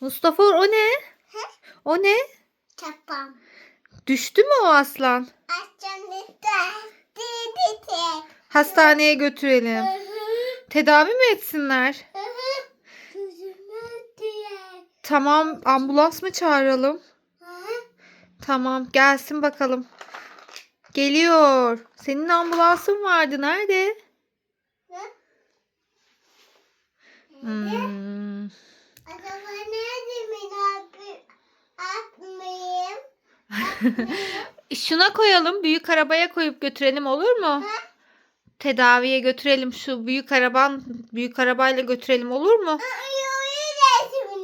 Mustafa o ne? O ne? Çapam. Düştü mü o aslan? Aşağıda dedi Hastaneye götürelim. Tedavi mi etsinler? Gözümü diye. Tamam ambulans mı çağıralım? Tamam gelsin bakalım. Geliyor. Senin ambulansın vardı. Nerede? Hmm. Acaba nerede abi? Atmayayım. Şuna koyalım. Büyük arabaya koyup götürelim olur mu? Tedaviye götürelim şu büyük araban büyük arabayla götürelim olur mu?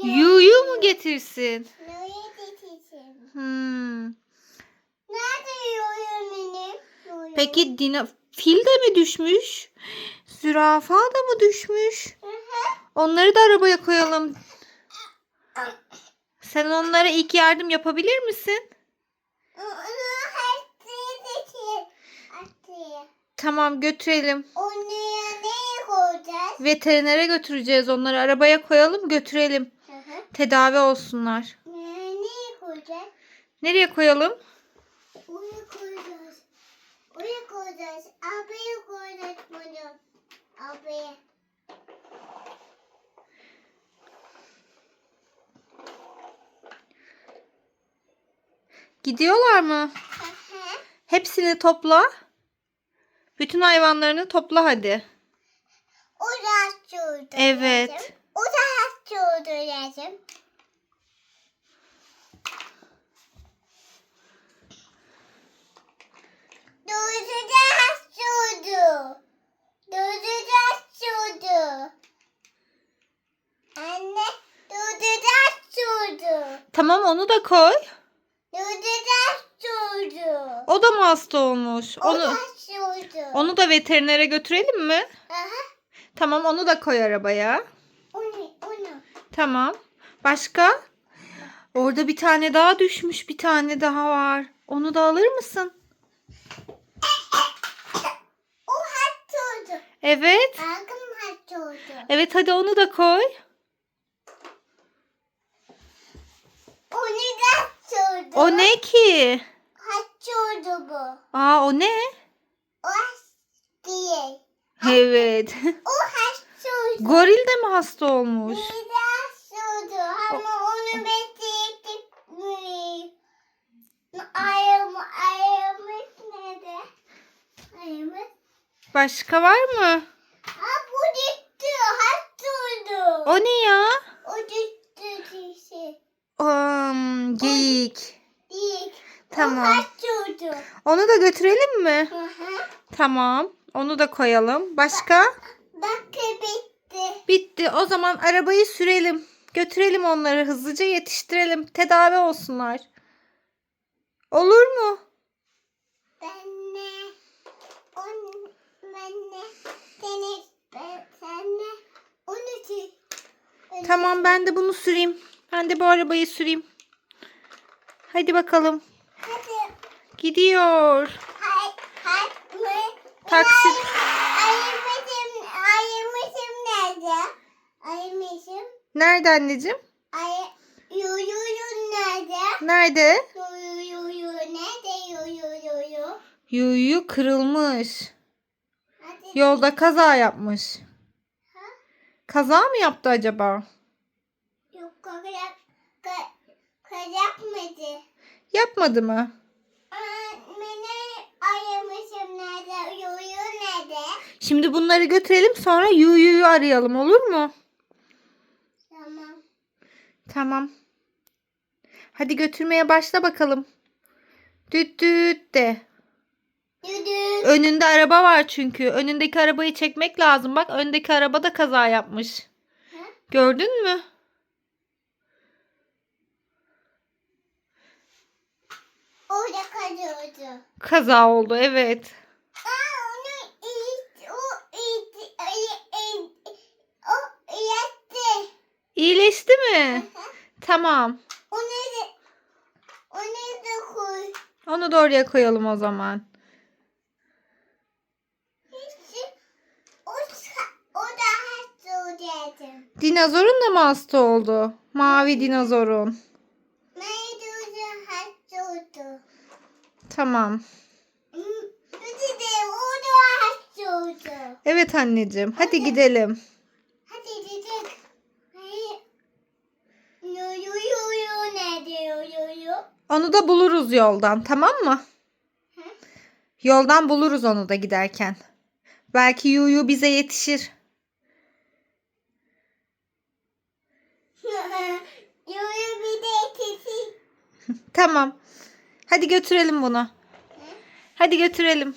Yuyu mu getirsin? Yoyu getirsin. Hmm. Nerede yoyu benim? Yoyu. Peki dina fil de mi düşmüş? Zürafa da mı düşmüş? Hı hı. Onları da arabaya koyalım. Sen onlara ilk yardım yapabilir misin? Tamam götürelim. Onu nereye koyacağız? Veterinere götüreceğiz onları. Arabaya koyalım götürelim. Hı hı. Tedavi olsunlar. Nereye koyacağız? Nereye koyalım? Oraya koyacağız. Oraya koyacağız. Abiye koyacağız bunu. Gidiyorlar mı? Hı hı. Hepsini topla. Bütün hayvanlarını topla hadi. Orası şurada. Evet. Orası şurada lazım. Duracağız şurada. Duracağız şurada. Anne duracağız şurada. Tamam onu da koy. Şurada. O da mı hasta olmuş? Onu Orası şurada. onu da veterinere götürelim mi? Aha. Tamam onu da koy arabaya. Onu, onu. Tamam. Başka? Orada bir tane daha düşmüş. Bir tane daha var. Onu da alır mısın? O hat oldu. Evet. Ağım hat oldu. Evet hadi onu da koy. Onu da oldu. O ne ki? Hat oldu bu. Aa o ne? O değil. Evet. O hat oldu. Goril de mi hasta olmuş? Biraz oldu ama onu bekledik. Ayım, ayımız nerede? Ayımız. Başka var mı? Ha bu gitti. Hat oldu. O ne ya? O gitti dişi. Geyik. Değil. Tamam. Onu da götürelim mi? Hı hı. Tamam. Onu da koyalım. Başka? Bak bitti. Bitti. O zaman arabayı sürelim. Götürelim onları hızlıca yetiştirelim. Tedavi olsunlar. Olur mu? Ben ne? On, ben ne? Seni, ben, sen ne? Onu. Tamam ben de bunu süreyim. Ben de bu arabayı süreyim. Hadi bakalım. Hadi. Gidiyor. Hay, hay, mı? Taksi. Ayımızım, ayımızım nerede? Ayımızım. Nerede anneciğim? Ay, yuyuyun nerede? Nerede? Yuyuyuyu nerede yuyuyuyu? Yuyu kırılmış. Hadi. Yolda kaza yapmış. Ha? Kaza mı yaptı acaba? Yok kayak, ka, kayak mıydı? Yapmadı mı? Beni ayırmışım nerede? Yuyu nerede? Şimdi bunları götürelim sonra Yuyu'yu arayalım olur mu? Tamam. Tamam. Hadi götürmeye başla bakalım. Düt düt de. Yürü. Önünde araba var çünkü. Önündeki arabayı çekmek lazım. Bak öndeki araba da kaza yapmış. Gördün mü? Orada kalıyordu. Kaza oldu evet. Aa onu o o. İyileşti mi? Tamam. Onu da, onu da koy. Onu da oraya koyalım o zaman. Dinozorun da mı hasta oldu? Mavi dinozorun. Neydi o hasta oldu. Tamam. Evet anneciğim. Hadi gidelim. Hadi diyor yo yo? Onu da buluruz yoldan. Tamam mı? Hı? Yoldan buluruz onu da giderken. Belki Yuyu bize yetişir. bir de kesin. Tamam. Hadi götürelim bunu. Hadi götürelim.